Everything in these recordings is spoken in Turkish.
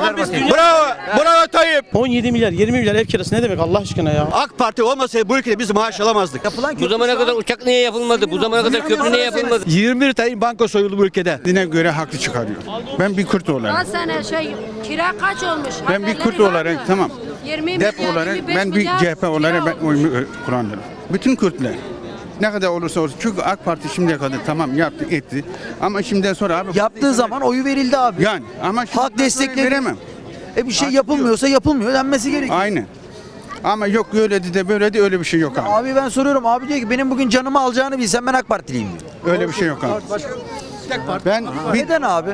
kadar basit. Bravo, bravo Tayyip. 17 milyar 20 milyar ev kirası ne demek Allah aşkına ya? AK Parti olmasaydı bu ülkede biz maaş alamazdık. Yapılan Bu zamana kadar uçak niye yapılmadı? Bu zamana kadar köprü niye yapılmadı? 21 tane banka soyuldu bu ülkede. Dine göre haklı çıkarıyor. Ben bir Kürt olarak. Kaç sene şey kira kaç olmuş? Ben bir Kürt olarak tamam. 20 Dep milyar, olarak 25 ben bir CHP olarak ben oyumu kullanırım. Bütün Kürtler. Ne kadar olursa olsun. Çünkü AK Parti şimdiye kadar tamam yaptı etti. Ama şimdiden sonra abi. Yaptığı zaman oyu verildi abi. Yani ama şimdiden Halk destekledi. Veremem. E bir şey yapılmıyorsa yapılmıyor denmesi gerekiyor. Aynen. Ama yok öyle de böyle de öyle bir şey yok abi. Abi ben soruyorum abi diyor ki benim bugün canımı alacağını bilsem ben AK Partiliyim diyor. Öyle bir şey yok abi. Ben bir Neden abi?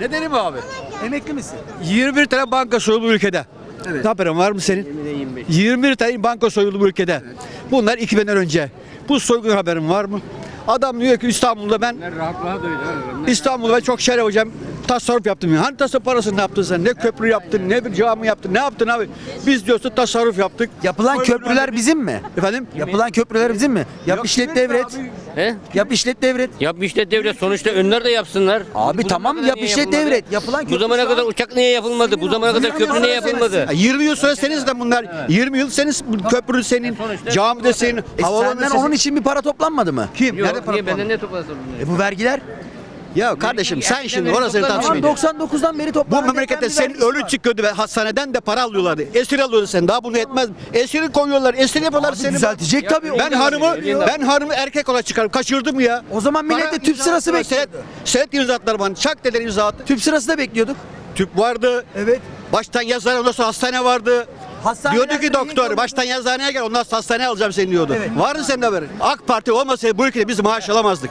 Nedeni mi abi? Emekli misin? 21 tane banka soyuldu bu ülkede. Evet. Ne haberin var mı senin? 21 tane banka soyuldu bu ülkede. Bunlar 2000'den önce. Bu soygun haberin var mı? Adam diyor ki İstanbul'da ben İstanbul'da ben çok şeref hocam tasarruf yaptım. ya. Hani tasarruf parasını ne yaptın sen? Ne köprü yaptın, ne bir cami yaptın, ne yaptın abi? Biz diyorsun tasarruf yaptık. Yapılan köprüler bizim mi? Efendim? Yapılan köprüler bizim mi? Yap Yok, işlet kimin devret. abi? He? Yap işlet devret. Yap işte devlet sonuçta önler de yapsınlar. Abi Bu tamam, zamana kadar yap niye yapılmadı? devret. Yapılan Bu köprü zamana şu kadar an- uçak niye yapılmadı? Bu zamana kadar köprü niye yapılmadı? Ya 20 yıl söyleseniz de bunlar 20 yıl seniz bu köprü senin, cami de senin, E havaalanı senden senin. onun için bir para toplanmadı mı? kim? Nerede Yok, para niye benden ne toplasın? E bu vergiler? Ya kardeşim sen şimdi orasını tartışmayın. 99'dan beri Bu toplanan memlekette deprem bir senin vergisi ölü var. çıkıyordu ve hastaneden de para alıyorlardı. Esir alıyordu sen. Daha bunu etmez. Esiri koyuyorlar. Esir yapıyorlar seni. düzeltecek tabii. Ben hanımı ben hanımı erkek olarak çıkarım. Kaçırdım ya. O zaman millet de tüp sırası imza- bekliyordu. Senet, senet bana. Çak dediler imza attı. Tüp sırası da bekliyorduk. Tüp vardı. Evet. Baştan yazar ondan sonra hastane vardı. Hastanelerde diyordu ki doktor baştan yazıhaneye gel ondan sonra hastaneye alacağım seni diyordu. Var mı senin haberin? AK Parti olmasaydı bu ülkede biz maaş alamazdık.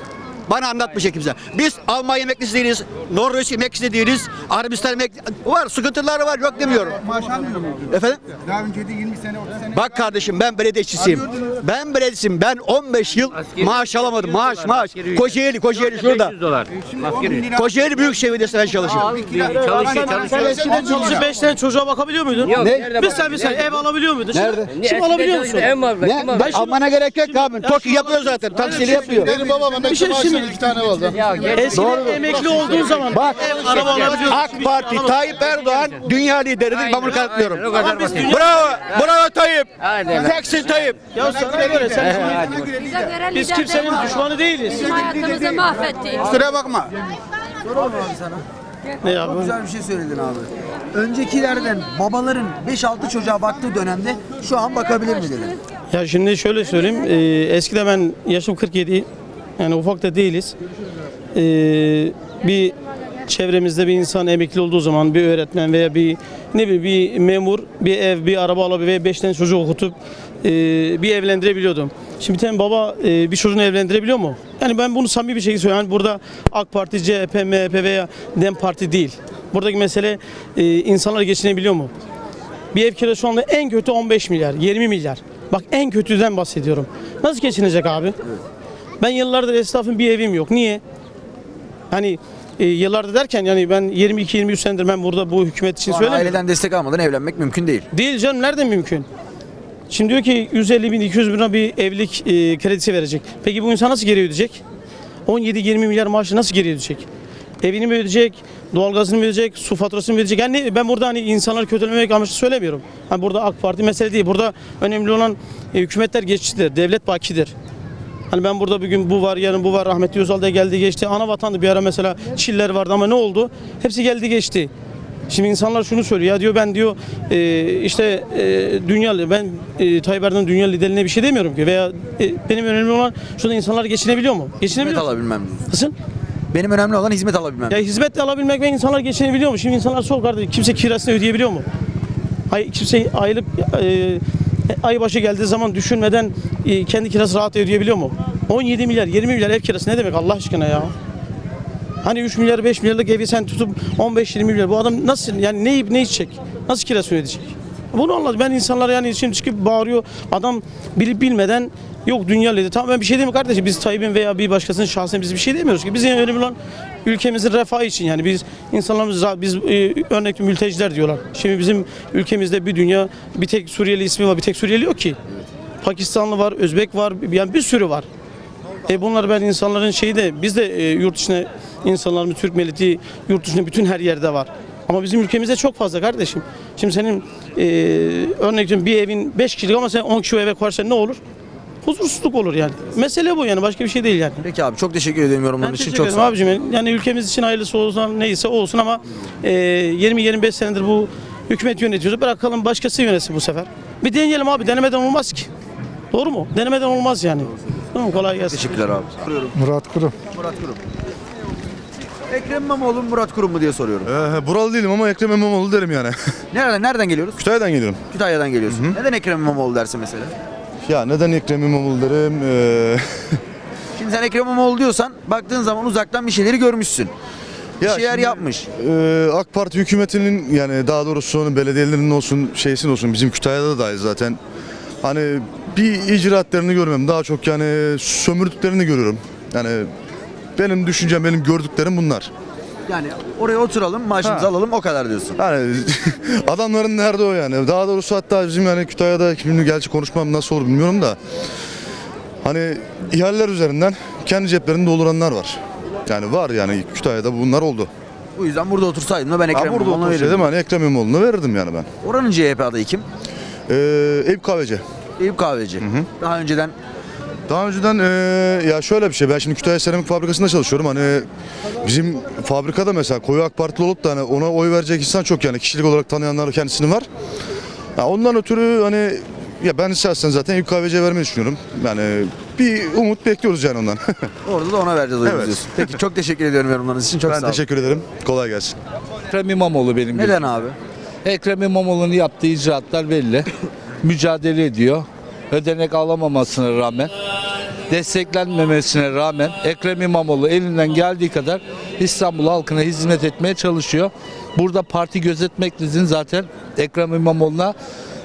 Bana anlatmayacak kimse. Biz Almanya emeklisi değiliz, Norveç emeklisi değiliz, Arabistan emeklisi... Var, sıkıntıları var, yok demiyorum. maaş almıyor mu? Efendim? Daha önce de 20 sene 30 sene. Bak kardeşim ben belediyeçisiyim. Ben belediyesiyim. Ben 15 yıl Askeri maaş alamadım. 800 Maaş dolar, maaş. askeri Kocaeli, Kocaeli şurada. 500 dolar. Askeri. Kocaeli Büyükşehir Belediyesi'nde ben çalışıyorum. Çalışıyor, çalışıyor. 5 tane çocuğa bakabiliyor muydun? Yok, Ne? nerede Bir bak- sen bir sen ev alabiliyor muydun? Şimdi- Nerede? Şimdi, Eskiden alabiliyor musun? Ev var. bak, kim Ne? alacak? Almana gerek yok abi. TOKİ yapıyor zaten. Taksili yapıyor. Benim babam emekli Bir şey maaşı şimdi- iki tane gel. Eskiden emekli olduğun zaman Bak ev, araba alabiliyorsun. AK Parti Tayyip Erdoğan dünya lideridir. Ben bunu kanıtlıyorum. O kadar basit. Bravo. Bravo Tayyip. Lan. Teksin Tayyip. Ya sana göre sen Bize göre biz lider kimsenin değil. düşmanı değiliz. Bizim hayatımızı mahvetti. Kusura bakma. Ne abi? Güzel bir şey söyledin abi. Öncekilerden babaların 5-6 çocuğa baktığı dönemde şu an bakabilir mi dedin? Ya şimdi şöyle söyleyeyim. E, eskide ben yaşım 47. Yani ufak da değiliz. E, bir çevremizde bir insan emekli olduğu zaman bir öğretmen veya bir ne bileyim bir memur bir ev bir araba alabilir veya 5 tane çocuk okutup e, bir evlendirebiliyordum. Şimdi bir tane baba e, bir çocuğunu evlendirebiliyor mu? Yani ben bunu samimi bir şekilde söylüyorum. Yani burada AK Parti, CHP, MHP veya DEM Parti değil. Buradaki mesele e, insanlar geçinebiliyor mu? Bir ev kirası şu anda en kötü 15 milyar, 20 milyar. Bak en kötüden bahsediyorum. Nasıl geçinecek abi? Ben yıllardır esnafın bir evim yok. Niye? Hani e, yıllardır derken yani ben 22-23 senedir ben burada bu hükümet için söylemiyorum. aileden destek almadan evlenmek mümkün değil. Değil canım nereden mümkün? Şimdi diyor ki 150 bin 200 bin bir evlilik e, kredisi verecek. Peki bu insan nasıl geri ödeyecek? 17-20 milyar maaşı nasıl geri ödeyecek? Evini mi ödeyecek? Doğalgazını mı ödeyecek? Su faturasını mı ödeyecek? Yani ben burada hani insanları kötülemek amaçlı söylemiyorum. Hani burada AK Parti mesele değil. Burada önemli olan e, hükümetler geçicidir. Devlet bakidir. Hani ben burada bugün bu var, yarın bu var. Rahmetli Özal da geldi geçti. Ana vatandı bir ara mesela Çiller vardı ama ne oldu? Hepsi geldi geçti. Şimdi insanlar şunu söylüyor ya diyor ben diyor e, işte e, dünya ben e, Tayyip Erdoğan dünya liderliğine bir şey demiyorum ki veya e, benim önemli olan şurada insanlar geçinebiliyor mu? Hizmet Geçinebiliyor mu? alabilmem. Nasıl? Benim önemli olan hizmet alabilmem. Ya hizmet alabilmek ve insanlar geçinebiliyor mu? Şimdi insanlar sor kardeşim kimse kirasını ödeyebiliyor mu? Ay, kimse aylık e, ay başı geldiği zaman düşünmeden e, kendi kirası rahat ödeyebiliyor mu? 17 milyar 20 milyar ev kirası ne demek Allah aşkına ya? Hani 3 milyar 5 milyarlık evi sen tutup 15-20 milyar bu adam nasıl yani ne yiyip ne içecek? Nasıl kirasını ödeyecek? Bunu anladım. Ben insanlara yani şimdi çıkıp bağırıyor. Adam bilip bilmeden yok dünya lideri. Tamam ben bir şey demiyorum kardeşim. Biz Tayyip'in veya bir başkasının şahsen biz bir şey demiyoruz ki. Bizim önemli olan ülkemizin refahı için yani biz insanlarımız biz e, örnek mülteciler diyorlar. Şimdi bizim ülkemizde bir dünya bir tek Suriyeli ismi var. Bir tek Suriyeli yok ki. Pakistanlı var, Özbek var. Yani bir sürü var. E bunlar ben insanların şeyi de biz de e, yurt dışına insanlarımız Türk milleti yurt dışında bütün her yerde var. Ama bizim ülkemizde çok fazla kardeşim. Şimdi senin e, örnek veriyorum bir evin 5 kişilik ama sen 10 kişi o eve koyarsan ne olur? Huzursuzluk olur yani. Mesele bu yani başka bir şey değil yani. Peki abi çok teşekkür ediyorum yorumların için çok sağ ol. abicim. Yani ülkemiz için hayırlısı olsun neyse olsun ama e, 20-25 senedir bu hükümet yönetiyoruz. Bırakalım başkası yönetsin bu sefer. Bir deneyelim abi denemeden olmaz ki. Doğru mu? Denemeden olmaz yani. Tamam kolay gelsin. Teşekkürler abi. Murat Kurum. Murat Kurum. Ekrem İmamoğlu mu Murat Kurum mu diye soruyorum. Ee, buralı değilim ama Ekrem İmamoğlu derim yani. Nereden nereden geliyoruz? Kütahya'dan geliyorum. Kütahya'dan geliyorsun. Neden Ekrem İmamoğlu dersin mesela? Ya neden Ekrem İmamoğlu derim? Ee, Şimdi sen Ekrem İmamoğlu diyorsan baktığın zaman uzaktan bir şeyleri görmüşsün. Bir Ya şeyler şimdi- yapmış. e, AK Parti hükümetinin yani daha doğrusu onun belediyelerinin olsun şeysin olsun bizim Kütahya'da da dahil zaten. Hani bir icraatlarını görmem. Daha çok yani sömürdüklerini görüyorum. Yani benim düşüncem, benim gördüklerim bunlar. Yani oraya oturalım, maaşımızı Ha. alalım o kadar diyorsun. Yani adamların nerede o yani? Daha doğrusu hatta bizim yani Kütahya'da şimdi gerçi konuşmam nasıl olur bilmiyorum da hani ihaleler üzerinden kendi ceplerini dolduranlar var. Yani var yani Kütahya'da bunlar oldu. Bu yüzden burada otursaydım da ben Ekrem Ha, burada İmamoğlu'na otursaydım verirdim. hani Ekrem İmamoğlu'na verirdim yani ben. Oranın CHP adayı kim? Ee, Eyüp Kahveci. Eyüp Kahveci. Daha önceden Daha önceden ee, ya şöyle bir şey ben şimdi Kütahya Seramik Fabrikası'nda çalışıyorum hani bizim fabrikada mesela koyu AK Partili olup da hani ona oy verecek insan çok yani kişilik olarak tanıyanlar kendisini var. Ya ondan ötürü hani ya ben şahsen zaten Eyüp Kahveci'ye vermeyi düşünüyorum. Yani bir umut bekliyoruz yani ondan. orada da ona vereceğiz oyumuzu Evet. diyorsun. Peki çok teşekkür ediyorum yorumlarınız için. Çok ben sağ olun. teşekkür ederim. Kolay gelsin. Ekrem İmamoğlu benim Neden abi? Ekrem İmamoğlu'nun yaptığı icraatlar belli. Mücadele ediyor. Ödenek alamamasına rağmen, desteklenmemesine rağmen Ekrem İmamoğlu elinden geldiği kadar İstanbul halkına hizmet etmeye çalışıyor. Burada parti gözetmeksizin zaten Ekrem İmamoğlu'na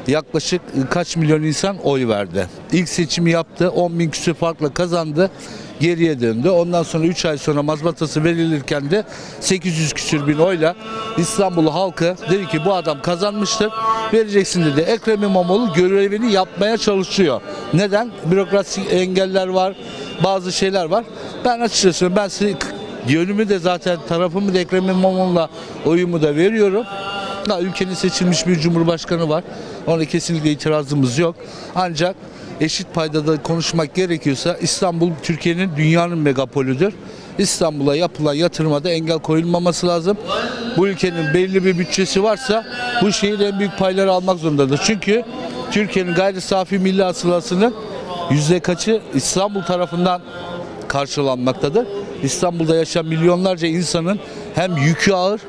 yaklaşık kaç milyon insan oy verdi. İlk seçimi yaptı. 10 bin küsur farkla kazandı. Geriye döndü. Ondan sonra 3 ay sonra mazbatası verilirken de 800 küsür bin oyla İstanbul halkı dedi ki bu adam kazanmıştır. Vereceksin dedi. Ekrem İmamoğlu görevini yapmaya çalışıyor. Neden? Bürokrasi engeller var. Bazı şeyler var. Ben açıkçası ben size yönümü de zaten tarafımı da Ekrem İmamoğlu'na oyumu da veriyorum. Da ülkenin seçilmiş bir cumhurbaşkanı var. Ona kesinlikle itirazımız yok. Ancak eşit paydada konuşmak gerekiyorsa İstanbul Türkiye'nin dünyanın megapolüdür. İstanbul'a yapılan yatırıma da engel koyulmaması lazım. Bu ülkenin belli bir bütçesi varsa bu şehir en büyük payları almak zorundadır. Çünkü Türkiye'nin gayri safi milli hasılasının yüzde kaçı İstanbul tarafından karşılanmaktadır. İstanbul'da yaşayan milyonlarca insanın hem yükü ağır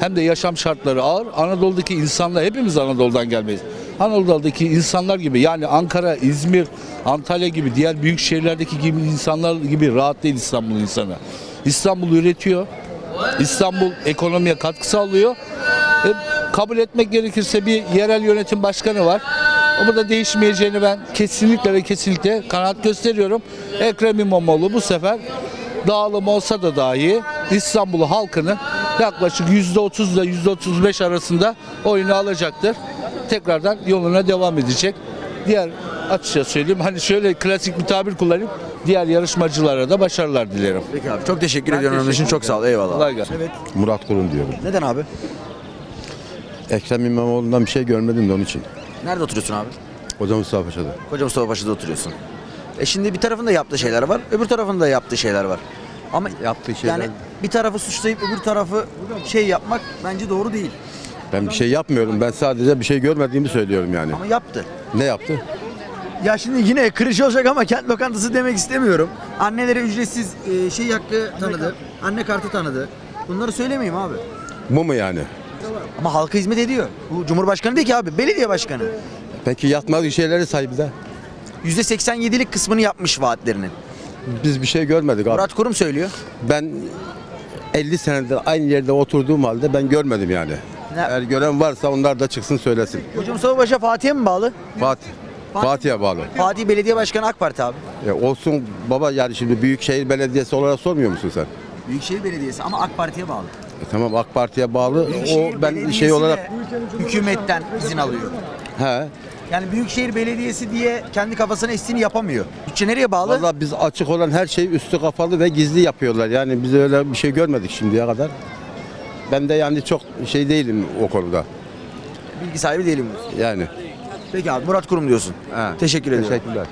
hem de yaşam şartları ağır. Anadolu'daki insanlar hepimiz Anadolu'dan gelmeyiz. Anadolu'daki insanlar gibi yani Ankara, İzmir, Antalya gibi diğer büyük şehirlerdeki gibi insanlar gibi rahat değil İstanbul insanı. İstanbul üretiyor. İstanbul ekonomiye katkı sağlıyor. E, kabul etmek gerekirse bir yerel yönetim başkanı var. Ama da değişmeyeceğini ben kesinlikle ve kesinlikle kanaat gösteriyorum. Ekrem İmamoğlu bu sefer dağılım olsa da dahi İstanbul halkının yaklaşık %30 ile %35 arasında oyunu alacaktır. Tekrardan yoluna devam edecek. Diğer açıkça söyleyeyim hani şöyle klasik bir tabir kullanayım. Diğer yarışmacılara da başarılar dilerim. Peki abi çok teşekkür ediyorum yorumların için. Çok sağ ol. Eyvallah. Kolay gelsin. Murat Kurum diyorum. Neden abi? Ekrem İmamoğlu'ndan bir şey görmedim de onun için. Nerede oturuyorsun abi? Hocam Mustafa Paşa'da. Koca Mustafa Paşa'da oturuyorsun. E şimdi bir tarafında yaptığı şeyler var, öbür tarafında yaptığı şeyler var. Ama Yaptığı şeyler- yani bir tarafı suçlayıp öbür tarafı şey yapmak bence doğru değil. Ben bir şey yapmıyorum. Ben sadece bir şey görmediğimi söylüyorum yani. Ama yaptı. Ne yaptı? Ya şimdi yine kırıcı olacak ama kent lokantası demek istemiyorum. Annelere ücretsiz e, şey hakkı tanıdı. Anne kartı tanıdı. Bunları söylemeyeyim abi. Bu mu yani? Ama halka hizmet ediyor. Bu Cumhurbaşkanı değil ki abi. Belediye başkanı. Peki yatmadığı şeyleri sahibi de. %87'lik kısmını yapmış vaatlerinin. Biz bir şey görmedik abi. Murat Kurum söylüyor. Ben 50 senedir aynı yerde oturduğum halde ben görmedim yani. Ne? Eğer gören varsa onlar da çıksın söylesin. Koca Mustafa Paşa Fatih'e mi bağlı? Fatih. Fatih'e bağlı. Fatih Belediye Başkanı AK Parti abi. E olsun baba yani şimdi Büyükşehir Belediyesi olarak sormuyor musun sen? Büyükşehir Belediyesi ama AK Parti'ye bağlı. E tamam AK Parti'ye bağlı. Büyükşehir O ben Belediyesi şey de olarak hükümetten izin alıyor. he. Yani Büyükşehir Belediyesi diye kendi kafasına estiğini yapamıyor. Bütçe nereye bağlı? Valla biz açık olan her şeyi üstü kapalı ve gizli yapıyorlar. Yani biz öyle bir şey görmedik şimdiye kadar. Ben de yani çok şey değilim o konuda. Bilgi sahibi değilim. Yani. Peki abi Murat Kurum diyorsun. Ha. Teşekkür ediyorum. Teşekkürler.